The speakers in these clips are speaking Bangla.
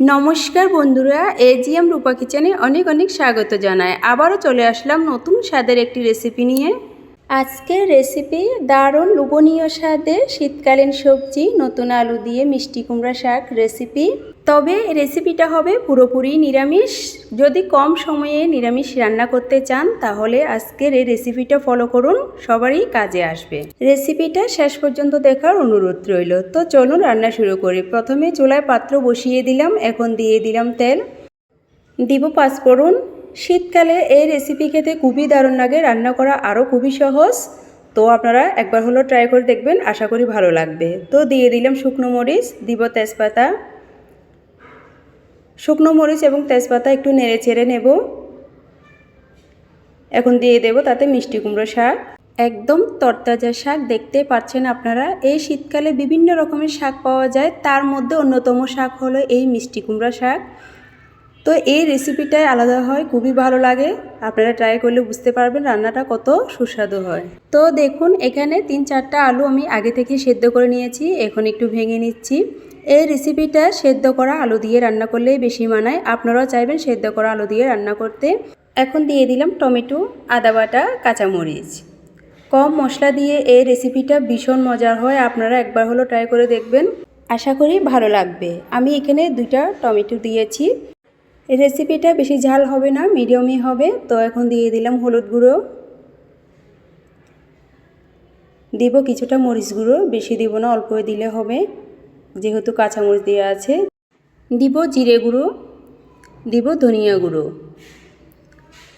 নমস্কার বন্ধুরা এজিএম রূপা কিচেনে অনেক অনেক স্বাগত জানায় আবারও চলে আসলাম নতুন স্বাদের একটি রেসিপি নিয়ে। আজকের রেসিপি দারুণ লুবনীয় স্বাদে শীতকালীন সবজি, নতুন আলু দিয়ে মিষ্টি কুমড়া শাক রেসিপি। তবে রেসিপিটা হবে পুরোপুরি নিরামিষ যদি কম সময়ে নিরামিষ রান্না করতে চান, তাহলে আজকের এই রেসিপিটা ফলো করুন, সবারই কাজে আসবে। রেসিপিটা শেষ পর্যন্ত দেখার অনুরোধ রইল। তো চলুন রান্না শুরু করি। প্রথমে চুলায় পাত্র বসিয়ে দিলাম, এখন দিয়ে দিলাম তেল। দিব পাঁচফোড়ন। শীতকালে এই রেসিপি খেতে খুবই দারুণ লাগে, রান্না করা আরও খুবই সহজ। তো আপনারা একবার হলো ট্রাই করে দেখবেন, আশা করি ভালো লাগবে। তো দিয়ে দিলাম শুকনো মরিচ, দিব তেজপাতা। শুকনো মরিচ এবং তেজপাতা একটু নেড়ে চেড়ে নেব। এখন দিয়ে দেব তাতে মিষ্টি কুমড়ো শাক। একদম তরতাজা শাক, দেখতে পাচ্ছেন আপনারা? এই শীতকালে বিভিন্ন রকমের শাক পাওয়া যায়। তার মধ্যে অন্যতম শাক হলো এই মিষ্টি কুমড়া শাক। তো এই রেসিপিটাই আলাদা হয়, খুবই ভালো লাগে। আপনারা ট্রাই করলে বুঝতে পারবেন রান্নাটা কত সুস্বাদু হয়। তো দেখুন, এখানে তিন চারটা আলু আমি আগে থেকে সেদ্ধ করে নিয়েছি। এখন একটু ভেঙে নিচ্ছি। এই রেসিপিটা সেদ্ধ করা আলু দিয়ে রান্না করলেই বেশি মানায়। আপনারাও চাইবেন সেদ্ধ করা আলু দিয়ে রান্না করতে। এখন দিয়ে দিলাম টমেটো, আদা বাটা, কাঁচামরিচ। কম মশলা দিয়ে এই রেসিপিটা ভীষণ মজার হয়। আপনারা একবার হলো ট্রাই করে দেখবেন। আশা করি ভালো লাগবে। আমি এখানে দুইটা টমেটো দিয়েছি। এই রেসিপিটা বেশি ঝাল হবে না মিডিয়ামই হবে। তো এখন দিয়ে দিলাম হলুদ গুঁড়ো। দিব কিছুটা মরিচ গুঁড়ো। বেশি দিব না, অল্পই দিলে হবে। যেহেতু কাঁচামরিচ দেওয়া আছে, দিব জিরে গুঁড়ো, দিব ধনিয়া গুঁড়ো।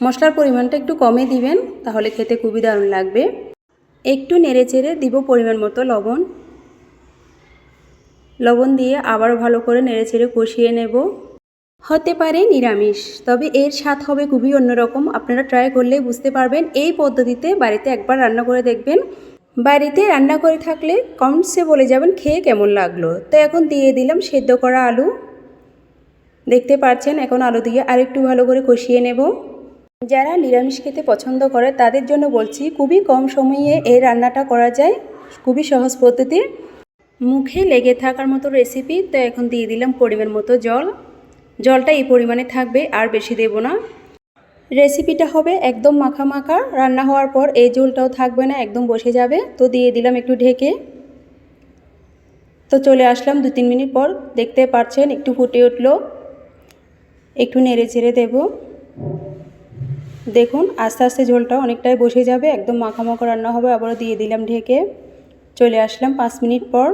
মশলার পরিমাণটা একটু কমে দিবেন, তাহলে খেতে খুবই দারুণ লাগবে। একটু নেড়ে চেড়ে দিব পরিমাণ মতো লবণ। লবণ দিয়ে আবার ভালো করে নেড়ে চেড়ে কষিয়ে নেব। হতে পারে নিরামিষ, তবে এর স্বাদ হবে খুবই অন্যরকম। আপনারা ট্রাই করলে বুঝতে পারবেন, এই পদ্ধতিতে বাড়িতে একবার রান্না করে দেখবেন। বাড়িতে রান্না করে থাকলে কমেন্টসে বলে যাবেন খেয়ে কেমন লাগল। তো এখন দিয়ে দিলাম সেদ্ধ করা আলু। দেখতে পাচ্ছেন, এখন আলু দিয়ে আরেকটু ভালো করে কষিয়ে নেব। যারা নিরামিষ খেতে পছন্দ করে, তাদের জন্য বলছি খুবই কম সময়ে এই রান্নাটা করা যায়। খুবই সহজ পদ্ধতি মুখে লেগে থাকার মতো রেসিপি তো এখন দিয়ে দিলাম পরিমাণ মতো জল। জলটা এই পরিমাণে থাকবে, আর বেশি দেব না। রেসিপিটা হবে একদম মাখা মাখা রান্না হওয়ার পর এই ঝোলটাও থাকবে না, একদম বসে যাবে। তো দিয়ে দিলাম একটু ঢেকে। তো চলে আসলাম দু তিন মিনিট পর। দেখতে পাচ্ছেন, একটু ফুটে উঠল। একটু নেড়ে চেড়ে দেব। দেখুন, আস্তে আস্তে ঝোলটা অনেকটাই বসে যাবে, একদম মাখা মাখা রান্না হবে। আবারও দিয়ে দিলাম ঢেকে। চলে আসলাম পাঁচ মিনিট পর।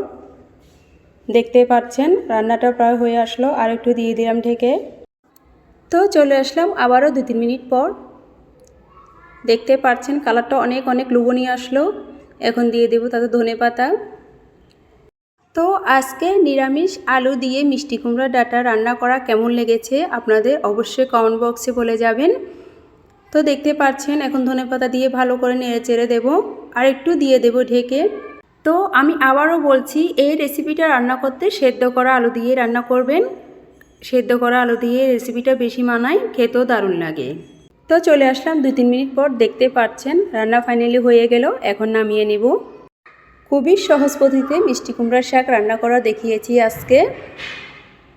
দেখতে পাচ্ছেন, রান্নাটা প্রায় হয়ে আসলো। আর একটু দিয়ে দিলাম ঢেকে। তো চলে আসলাম আবারও দু তিন মিনিট পর। দেখতে পাচ্ছেন কালারটা অনেক অনেক লুবনি আসলো। এখন দিয়ে দেবো তাতে ধনে পাতা। তো আজকে নিরামিষ আলু দিয়ে মিষ্টি কুমড়া ডাটা রান্না করা কেমন লেগেছে আপনাদের অবশ্যই কমেন্ট বক্সে বলে যাবেন। তো দেখতে পাচ্ছেন এখন ধনে পাতা দিয়ে ভালো করে নেড়ে চেড়ে দেবো। আর একটু দিয়ে দেবো ঢেকে। তো আমি আবারও বলছি, এই রেসিপিটা রান্না করতে সেদ্ধ করা আলু দিয়ে রান্না করবেন। সেদ্ধ করা আলু দিয়ে রেসিপিটা বেশি মানায়, খেতেও দারুণ লাগে। তো চলে আসলাম দু তিন মিনিট পর, দেখতে পাচ্ছেন রান্না ফাইনালি হয়ে গেল। এখন নামিয়ে নেব। খুবই সহজ পদ্ধতিতে মিষ্টি কুমড়ার শাক রান্না করা দেখিয়েছি আজকে।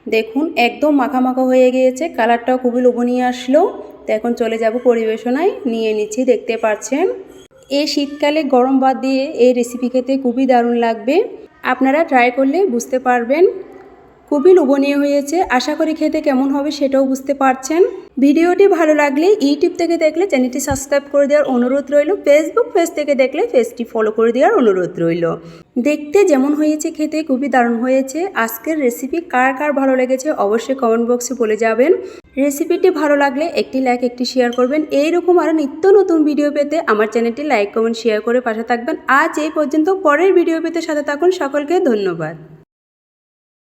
দেখুন, একদম মাখা মাখা হয়ে গিয়েছে, কালারটাও খুবই লোভনীয় আসলো। তো এখন চলে যাব পরিবেশনায়, নিয়ে নিচ্ছি, দেখতে পাচ্ছেন। এই শীতকালে গরম বাদ দিয়ে এই রেসিপি খেতে খুবই দারুণ লাগবে। আপনারা ট্রাই করলে বুঝতে পারবেন। খুবই লোভনীয় হয়েছে। আশা করি খেতে কেমন হবে সেটাও বুঝতে পারছেন। ভিডিওটি ভালো লাগলে ইউটিউব থেকে দেখলে চ্যানেলটি সাবস্ক্রাইব করে দেওয়ার অনুরোধ রইল। ফেসবুক পেজ থেকে দেখলে পেজটি ফলো করে দেওয়ার অনুরোধ রইল। দেখতে যেমন হয়েছে খেতে, খুবই দারুণ হয়েছে। আজকের রেসিপি কার কার ভালো লেগেছে অবশ্যই কমেন্ট বক্সে বলে যাবেন। রেসিপিটি ভালো লাগলে একটি লাইক একটি শেয়ার করবেন। এইরকম আরও নিত্য নতুন ভিডিও পেতে আমার চ্যানেলটি লাইক কমেন্ট শেয়ার করে পাশে থাকবেন। আজ এই পর্যন্ত পরের ভিডিও পেতে সাথে থাকুন। সকলকে ধন্যবাদ।